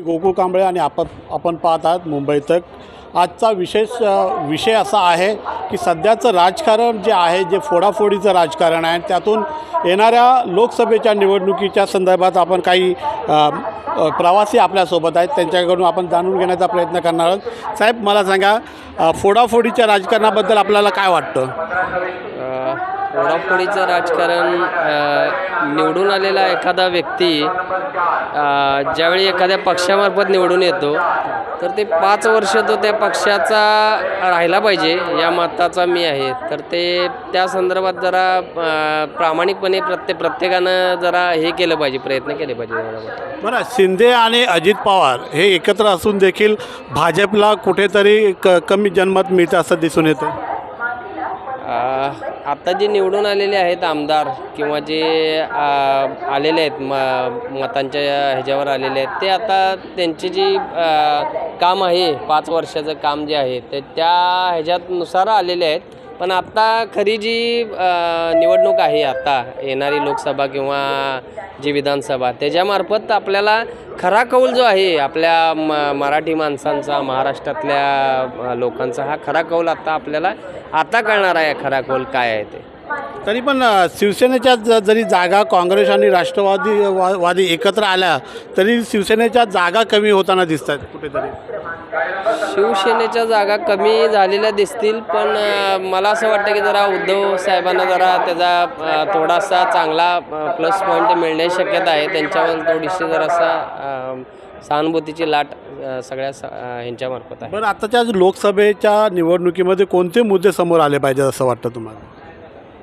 गोकुळ कांबळे आणि आपण आपण पाहत आहात मुंबई तक. आजचा विशेष विषय असा आहे की सध्याचं राजकारण जे आहे जे फोडाफोडीचं राजकारण आहे त्यातून येणाऱ्या लोकसभेच्या निवडणुकीच्या संदर्भात आपण काही प्रवासी आपल्यासोबत आहेत. त्यांच्याकडून आपण जाणून घेण्याचा प्रयत्न करणार आहोत. साहेब मला सांगा फोडाफोडीच्या राजकारणाबद्दल आपल्याला काय वाटतं? अ, राजकारण निवडून आलेला एखादा व्यक्ती ज्यावेळी एखाद्या पक्षामार्फत निवडून येतो तर ते पाच वर्ष तो त्या पक्षाचा राहिला पाहिजे या मताचा मी आहे. तर ते त्या संदर्भात जरा प्रामाणिकपणे प्रत्ये प्रत्येकानं जरा हे केलं पाहिजे प्रयत्न केले पाहिजे बरं शिंदे आणि अजित पवार हे एकत्र असून देखील भाजपला कुठेतरी क कमी जनमत मिळतं असं दिसून येतं. आत्ता जे निवडून आलेले आहेत आमदार किंवा जे आलेले आहेत म मतांच्या ह्याच्यावर आलेले आहेत ते आता त्यांची जी काम आहे पाच वर्षाचं काम जे आहे ते त्या ह्याच्यातनुसार आलेले आहेत. पण आत्ता खरी जी निवडणूक आहे आता येणारी लोकसभा किंवा जी विधानसभा त्याच्यामार्फत आपल्याला खरा कौल जो आहे आपल्या म मराठी माणसांचा महाराष्ट्रातल्या लोकांचा हा खरा कौल आता आपल्याला आता कळणार आहे खरा कौल काय आहे ते. तरी पण शिवसेनेच्या ज जरी जागा काँग्रेस आणि राष्ट्रवादी वा वादी एकत्र आल्या तरी शिवसेनेच्या जागा कमी होताना दिसत आहेत कुठेतरी. शिवसेनेच्या जागा कमी झालेल्या दिसतील पण मला असं वाटतं की जरा उद्धव साहेबांना जरा त्याचा थोडासा चांगला प्लस पॉईंट मिळण्याची शक्यता आहे. त्यांच्यावर थोडीशी जरासा सहानुभूतीची लाट सगळ्या ह्यांच्यामार्फत आहे. बरं आताच्या लोकसभेच्या निवडणुकीमध्ये कोणते मुद्दे समोर आले पाहिजेत असं वाटतं तुम्हाला?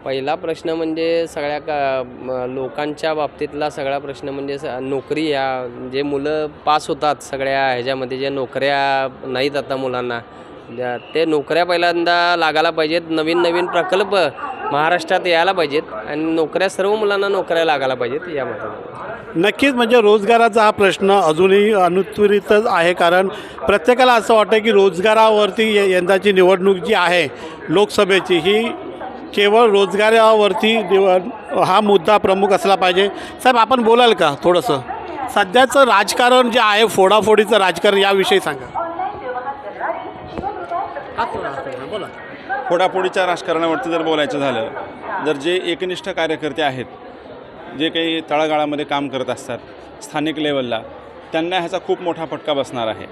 पहिला प्रश्न म्हणजे सगळ्या का लोकांच्या बाबतीतला सगळा प्रश्न म्हणजे स- नोकरी या जे मुलं पास होतात सगळ्या ह्याच्यामध्ये ज्या नोकऱ्या नाहीत आता मुलांना ज्या- ते नोकऱ्या पहिल्यांदा लागायला पाहिजेत. नवीन नवीन प्रकल्प महाराष्ट्रात यायला पाहिजेत आणि नोकऱ्या सर्व मुलांना नोकऱ्या लागायला पाहिजेत यामध्ये. नक्कीच म्हणजे रोजगाराचा हा प्रश्न अजूनही अनुत्वरितच आहे कारण प्रत्येकाला असं वाटतं की रोजगारावरती य- यंदाची निवडणूक जी आहे लोकसभेची ही केवळ रोजगारावरती हा मुद्दा प्रमुख असला पाहिजे. साहेब आपण बोलाल का थोडंसं? सध्याचं राजकारण जे आहे फोडाफोडीचं राजकारण याविषयी सांगा. बोला. फोडाफोडीच्या राजकारणावरती जर बोलायचं झालं जर जे एकनिष्ठ कार्यकर्ते आहेत जे काही तळागाळामध्ये काम करत असतात स्थानिक लेवलला त्यांना ह्याचा खूप मोठा फटका बसणार आहे.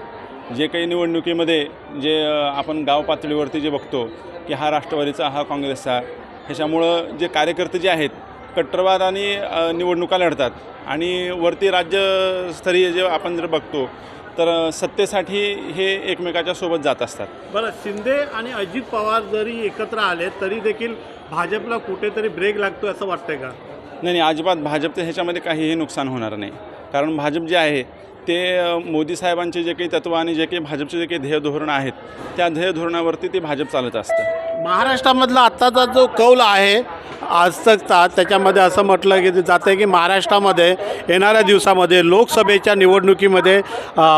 जे काही निवडणुकीमध्ये जे आपण गाव पातळीवरती जे बघतो की हा राष्ट्रवादीचा हा काँग्रेसचा. ह्याच्यामुळं जे कार्यकर्ते जे आहेत कट्टरवादाने निवडणुका लढतात. आणि वरती राज्यस्तरीय जे आपण जर बघतो तर सत्तेसाठी हे एकमेकाच्या सोबत जात असतात. बरं शिंदे आणि अजित पवार जरी एकत्र आले तरी देखील भाजपला कुठेतरी ब्रेक लागतो असं वाटतंय का? नाही नाही अजिबात भाजपचं ह्याच्यामध्ये काहीही नुकसान होणार नाही. कारण भाजप जे आहे ते मोदी साहेबांचे जे काही तत्व आणि जे काही भाजपचे जे काही ध्येयधोरणं आहेत त्या ध्येय धोरणावरती ते भाजप चालत असतं. महाराष्ट्रामधला आत्ताचा जो कौल आहे आजतकचा त्याच्यामध्ये असं म्हटलं की जातं आहे की महाराष्ट्रामध्ये येणाऱ्या दिवसामध्ये लोकसभेच्या निवडणुकीमध्ये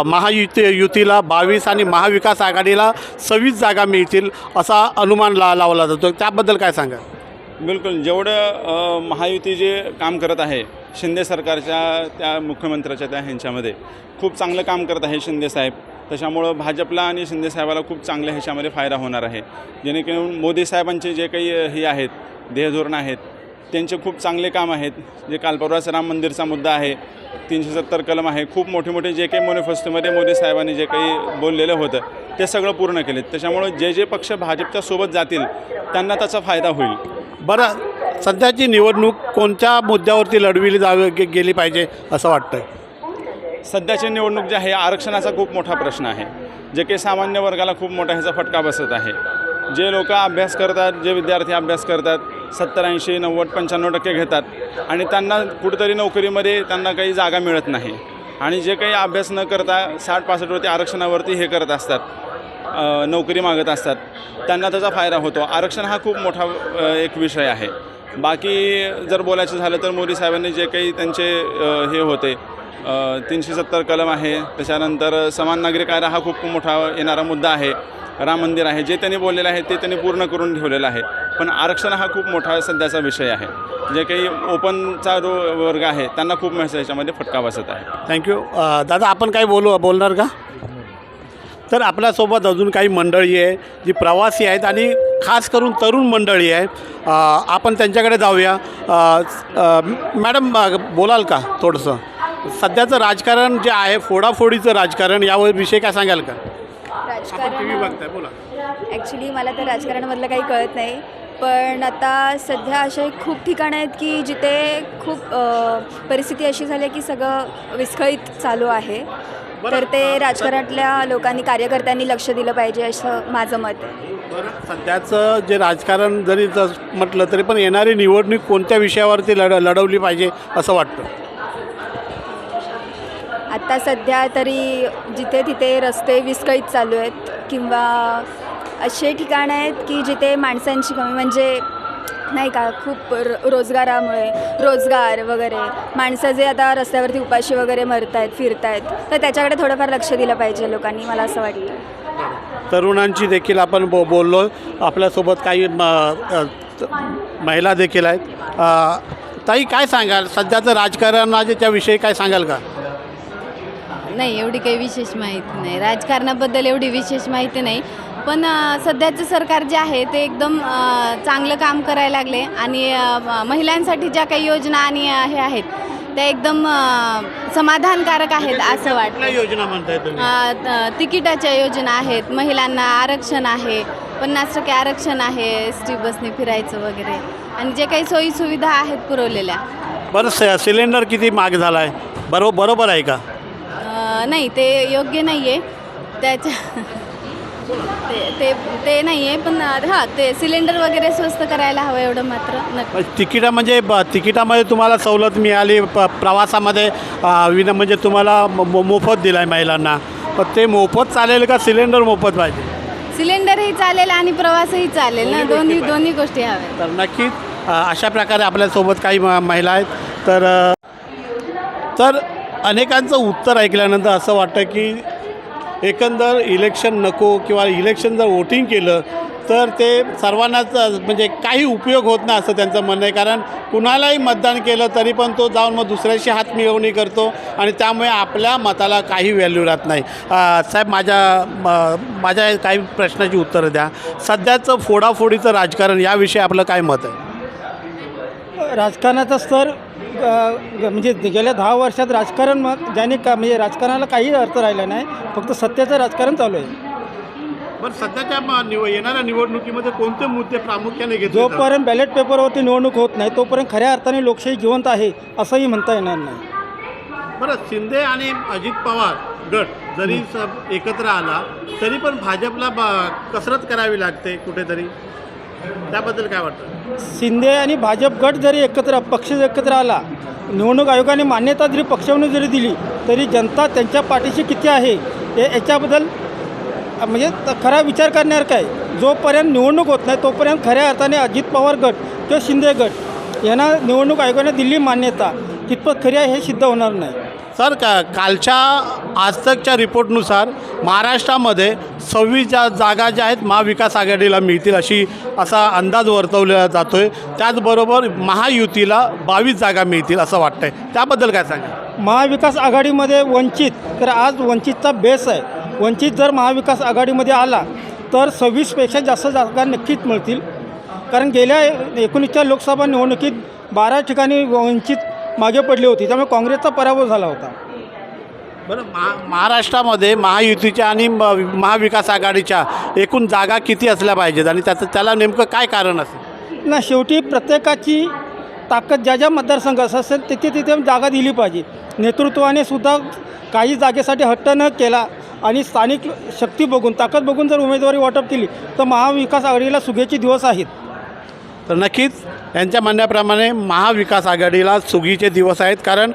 महायुती युतीला बावीस आणि महाविकास आघाडीला सव्वीस जागा मिळतील असा अनुमान ला लावला जातो. त्याबद्दल काय सांगा बिलकुल. जेवढं महायुती जे काम करत आहे शिंदे सरकारच्या त्या मुख्यमंत्र्याच्या त्या ह्यांच्यामध्ये खूप चांगलं काम करत आहे शिंदे साहेब. त्याच्यामुळं भाजपला आणि शिंदे साहेबाला खूप चांगल्या ह्याच्यामध्ये फायदा होणार आहे. जेणेकरून मोदी साहेबांचे जे काही हे आहेत ध्येयधोरणं आहेत त्यांचे खूप चांगले काम आहेत. जे कालपरवास राम मंदिरचा मुद्दा आहे तीनशे सत्तर कलम आहे खूप मोठे मोठे जे काही मॅनिफेस्टोमध्ये मोदी साहेबांनी जे काही बोललेलं होतं ते सगळं पूर्ण केलेत. त्याच्यामुळं जे जे पक्ष भाजपच्या सोबत जातील त्यांना त्याचा फायदा होईल. बरं सध्याची निवडणूक कोणत्या मुद्द्यावरती लढविली जावी गे- गेली पाहिजे असं वाटतं सध्याची निवडणूक जी आहे आरक्षणाचा खूप मोठा प्रश्न आहे. जे काही सामान्य वर्गाला खूप मोठा ह्याचा फटका बसत आहे. जे लोक अभ्यास करतात जे विद्यार्थी अभ्यास करतात सत्तर ऐंशी नव्वद पंच्याण्णव टक्के घेतात आणि त्यांना कुठेतरी नोकरीमध्ये त्यांना काही जागा मिळत नाही. आणि जे काही अभ्यास न करता साठ पासष्टवरती आरक्षणावरती हे करत असतात नोकरी मागत असतात. त्यांना त्याचा फायदा होतो. आरक्षण हा खूप मोठा एक विषय आहे. बाकी जर बोलायचं झालं तर मोदी साहेबांनी जे काही त्यांचे हे होते तीनशे सत्तर कलम आहे. त्याच्यानंतर समान नागरी कायदा हा खूप मोठा येणारा मुद्दा आहे. राम मंदिर आहे. जे त्यांनी बोललेलं आहे ते त्यांनी पूर्ण करून ठेवलेलं आहे. पण आरक्षण हा खूप मोठा सध्याचा विषय आहे. जे काही ओपनचा जो वर्ग आहे त्यांना खूप मेसेज याच्यामध्ये फटका बसत आहे. थँक्यू दादा आपण काय बोलू बोलणार का? तर आपल्यासोबत अजून काही मंडळी आहे जी प्रवासी आहेत आणि खास करून तरुण मंडळी आहे. आपण त्यांच्याकडे जाऊया. मॅडम बोलाल का थोडंसं? सध्याचं राजकारण जे आहे फोडाफोडीचं राजकारण यावर विषय काय सांगाल का? राजकारण बघताय बोला. ॲक्च्युली मला तर राजकारणामधलं काही कळत नाही. पण आता सध्या असे खूप ठिकाणं आहेत की जिथे खूप परिस्थिती अशी झाली आहे की सगळं विस्कळीत चालू आहे. तर ते राजकारणातल्या लोकांनी कार्यकर्त्यांनी लक्ष दिलं पाहिजे असं माझं मत आहे. बरं. सध्याचं जे राजकारण जरी जस म्हटलं तरी पण येणारी निवडणूक कोणत्या विषयावरती लढ लढवली पाहिजे असं वाटतं? आत्ता सध्या तरी जिथे तिथे रस्ते विस्कळीत चालू आहेत किंवा असे ठिकाणं आहेत की जिथे माणसांची कमी म्हणजे नाही का खूप रो रोजगारामुळे रोजगार वगैरे. माणसं जे आता रस्त्यावरती उपाशी वगैरे मरत आहेत फिरत आहेत तर त्याच्याकडे थोडंफार लक्ष दिलं पाहिजे लोकांनी मला असं वाटतं. तरुणांची देखील आपण बो बोललो. आपल्यासोबत काही महिला देखील आहेत. ताई काय सांगाल? सध्याचं राजकारणाच्या विषयी काय सांगाल का? नाही एवढी काही विशेष माहिती नाही. राजकारणाबद्दल एवढी विशेष माहिती नाही. पण सध्याचं सरकार जे आहे ते एकदम चांगलं काम करायला लागले आणि महिलांसाठी ज्या काही योजना आणि हे आहेत त्या एकदम समाधानकारक आहेत असं कुठल्या वाटतं. योजना म्हणताय तुम्ही? अ, त- तिकिटाच्या योजना आहेत महिलांना आरक्षण आहे पन्नास टक्के आरक्षण आहे एस टी बसने फिरायचं वगैरे आणि जे काही सोयीसुविधा आहेत पुरवलेल्या. बरं सिलेंडर किती महाग झाला आहे बरो बरोबर आहे का? नाही ते योग्य नाही आहे त्याच्या ते ते ते नाही आहे पण हां ते सिलेंडर वगैरे स्वस्त करायला हवं एवढं मात्र नक्की. तिकिटा म्हणजे ब तिकिटामध्ये तुम्हाला सवलत मिळाली प प्रवासामध्ये अ, विना म्हणजे तुम्हाला म- म- मोफत दिला आहे महिलांना. पण ते मोफत चालेल का सिलेंडर मोफत पाहिजे? सिलेंडरही चालेल आणि प्रवासही चालेल ना? दोन्ही दोन्ही दोन्ही गोष्टी हव्या. तर नक्कीच अ, अशा प्रकारे आपल्यासोबत काही म- महिला आहेत. तर अ, तर अनेकांचं उत्तर ऐकल्यानंतर असं वाटतं की एकंदर इलेक्शन नको किंवा इलेक्शन जर वोटिंग केलं तर ते सर्वांनाच म्हणजे काही उपयोग होत नाही असं त्यांचं म्हणणं आहे. कारण कुणालाही मतदान केलं तरी पण तो जाऊन मग दुसऱ्याशी हात मिळवणी करतो आणि त्यामुळे आपल्या मताला काही व्हॅल्यू राहत नाही. साहेब माझ्या म- माझ्या काही प्रश्नाची उत्तरं द्या. सध्याचं फोडाफोडीचं राजकारण याविषयी आपलं काय मत आहे? राजकारणाचा स्तर म्हणजे गेल्या दहा वर्षात राजकारण मग ज्याने का म्हणजे राजकारणाला काही अर्थ राहिला नाही फक्त सत्याचं राजकारण चालू आहे. बरं सध्याच्या म- निव येणाऱ्या निवडणुकीमध्ये कोणते मुद्दे प्रामुख्याने घेतले जातात? जोपर्यंत बॅलेट पेपरवरती निवडणूक होत नाही तोपर्यंत खऱ्या अर्थाने लोकशाही जिवंत आहे असंही म्हणता येणार नाही. बरं शिंदे आणि अजित पवार गट जरी स- एकत्र आला तरी पण भाजपला ब- कसरत करावी लागते कुठेतरी? त्याबद्दल काय वाटतं? शिंदे आणि भाजप गट जरी एकत्र पक्ष एकत्र आला निवडणूक आयोगाने मान्यता जरी पक्षाने जरी दिली तरी जनता त्यांच्या पाठीशी किती आहे हे याच्याबद्दल म्हणजे खरा विचार करण्यासारखा आहे जोपर्यंत निवडणूक होत नाही तोपर्यंत खऱ्या अर्थाने अजित पवार गट किंवा शिंदे गट यांना निवडणूक आयोगाने दिली मान्यता कितपत खरी आहे हे सिद्ध होणार नाही. सर का कालच्या आजतकच्या रिपोर्टनुसार महाराष्ट्रामध्ये सव्वीस ज्या जागा ज्या आहेत महाविकास आघाडीला मिळतील अशी असा अंदाज वर्तवला जातो आहे त्याचबरोबर महायुतीला बावीस जागा मिळतील असं वाटतंय. त्याबद्दल काय सांगा महाविकास आघाडीमध्ये वंचित तर आज वंचितचा बेस आहे. वंचित जर महाविकास आघाडीमध्ये आला तर सव्वीसपेक्षा जास्त जागा नक्कीच मिळतील. कारण गेल्या एकोणीसच्या लोकसभा निवडणुकीत बारा ठिकाणी वंचित मागे पडली होती त्यामुळे काँग्रेसचा पराभव झाला होता. बरं महा महाराष्ट्रामध्ये महायुतीच्या आणि म- महाविकास आघाडीच्या एकूण जागा किती असल्या पाहिजेत? आणि त्याचं त्याला नेमकं काय कारण असेल? ना शेवटी प्रत्येकाची ताकद ज्या ज्या मतदारसंघात असेल तिथे तिथे जागा दिली पाहिजे. नेतृत्वाने सुद्धा काही जागेसाठी हट्ट न केला आणि स्थानिक शक्ती बघून ताकद बघून जर उमेदवारी वाटप केली तर महाविकास आघाडीला सुगेचे दिवस आहेत. तर नक्कीच यांच्या म्हणण्याप्रमाणे महाविकास आघाडीला सुगीचे दिवस आहेत. कारण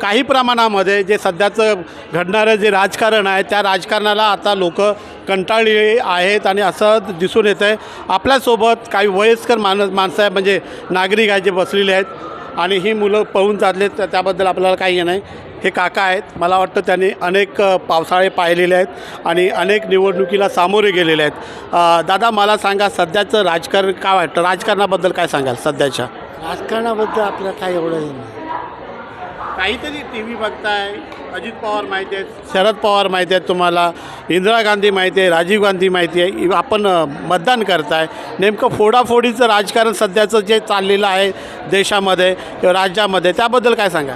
काही प्रमाणामध्ये जे सध्याचं घडणारं जे राजकारण आहे त्या राजकारणाला आता लोक कंटाळले आहेत आणि असं दिसून येतं आहे आपल्यासोबत काही वयस्कर माणस माणसं आहे म्हणजे नागरिक आहे जे बसलेले आहेत. आणि ही मुलं पळून जातले तर त्याबद्दल आपल्याला काही हे नाही. हे काका आहेत. मला वाटतं त्यांनी अनेक पावसाळे पाहिलेले आहेत आणि अनेक निवडणुकीला सामोरे गेलेले आहेत. दादा मला सांगा सध्याचं राजकारण काय वाटतं? राजकारणाबद्दल काय सांगाल? सध्याच्या. राजकारणाबद्दल आपल्याला काय एवढं हे नाही. काहीतरी टी व्ही बघताय अजित पवार माहिती आहेत शरद पवार माहिती आहेत तुम्हाला इंदिरा गांधी माहिती आहे राजीव गांधी माहिती आहे आपण मतदान करताय. नेमकं फोडाफोडीचं राजकारण सध्याचं जे चाललेलं आहे देशामध्ये किंवा राज्यामध्ये त्याबद्दल काय सांगा?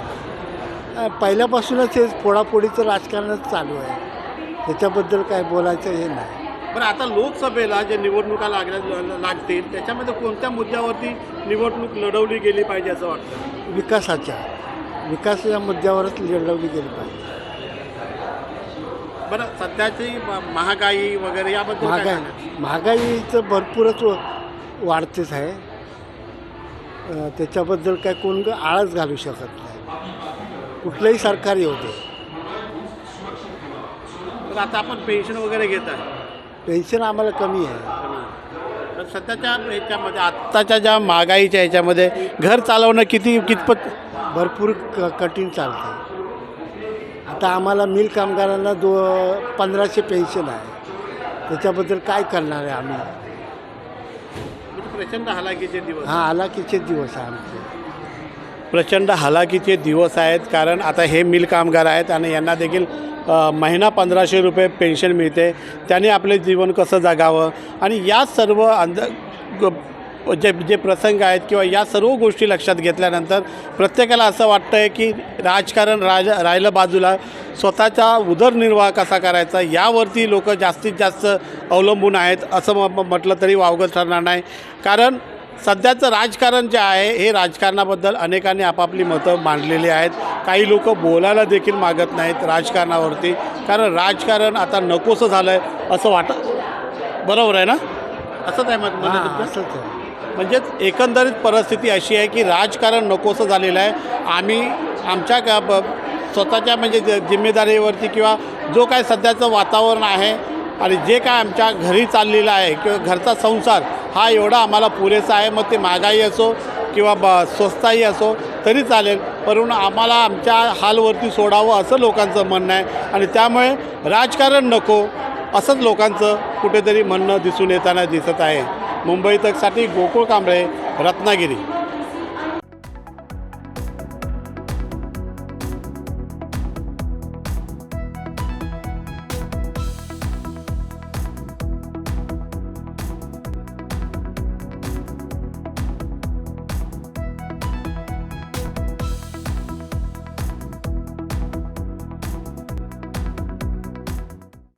पहिल्यापासूनच हे फोडाफोडीचं राजकारणच चालू आहे. त्याच्याबद्दल काय बोलायचं हे नाही. बरं आता लोकसभेला जे निवडणुका लागल्या लागतील त्याच्यामध्ये कोणत्या मुद्द्यावरती निवडणूक लढवली गेली पाहिजे असं वाटतं? विकासाच्या. विकासाच्या मुद्द्यावरच लढवली गेली पाहिजे. बरं सध्याची म- महागाई वगैरे याबद्दल काय महागाई सांगाल? महागाईचं भरपूरच व- वाढतेच आहे. अं, त्याच्याबद्दल काय कोण ग- आळच घालू शकत नाही. कुठलंही सरकार येऊ दे. तर आता आपण पेन्शन वगैरे घेत आहे. पेन्शन आम्हाला कमी आहे. तर सध्याच्या ह्याच्यामध्ये आत्ताच्या ज्या महागाईच्या ह्याच्यामध्ये घर चालवणं किती कितपत भरपूर क कठीण चालतं आता आम्हाला मिल कामगारांना दो पंधराशे पेन्शन आहे. त्याच्याबद्दल काय करणार आहे आम्ही? म्हणजे प्रचंड हालाकीचे दिवस. हा आलाकीचे दिवस आहे आमचे. प्रचंड हालाकीचे दिवस आहेत कारण आता हे मिल कामगार आहेत आणि यांना देखील महिना पंधराशे रुपये पेन्शन मिळते. त्यांनी आपले जीवन कसं जगावं? आणि या सर्व अंध ग- जे जे प्रसंग आहेत किंवा या सर्व गोष्टी लक्षात घेतल्यानंतर प्रत्येकाला असं वाटतं आहे की राजकारण राज राहिलं बाजूला. स्वतःचा उदरनिर्वाह कसा करायचा? यावरती लोक जास्तीत जास्त अवलंबून आहेत असं म म्हटलं तरी वावगं ठरणार नाही. कारण सध्याचं राजकारण जे आहे हे राजकारणाबद्दल अनेकांनी आपापली मतं मांडलेली आहेत. काही लोक बोलायला देखील मागत नाहीत राजकारणावरती. कारण राजकारण आता नकोसं झालं आहे असं वाट बरोबर आहे ना? असंच आहे मत हां? असंच आहे. म्हणजेच एकंदरीत परिस्थिती अशी आहे की राजकारण नकोसं झालेलं आहे. आम्ही आमच्या का ब स्वतःच्या म्हणजे ज- जिम्मेदारीवरती किंवा जो काय सध्याचं वातावरण आहे आणि जे काय आमच्या घरी चाललेलं आहे किंवा घरचा संसार हा एवढा आम्हाला पुरेसा आहे. मग ते महागाई असो किंवा ब स्वस्ताही असो तरी चालेल. परंतु आम्हाला आमच्या हालवरती सोडावं असं लोकांचं म्हणणं आहे. आणि त्यामुळे राजकारण नको असंच लोकांचं कुठेतरी म्हणणं दिसून येताना दिसत आहे. मुंबई तकसाठी गोकुळ कांबळे रत्नागिरी.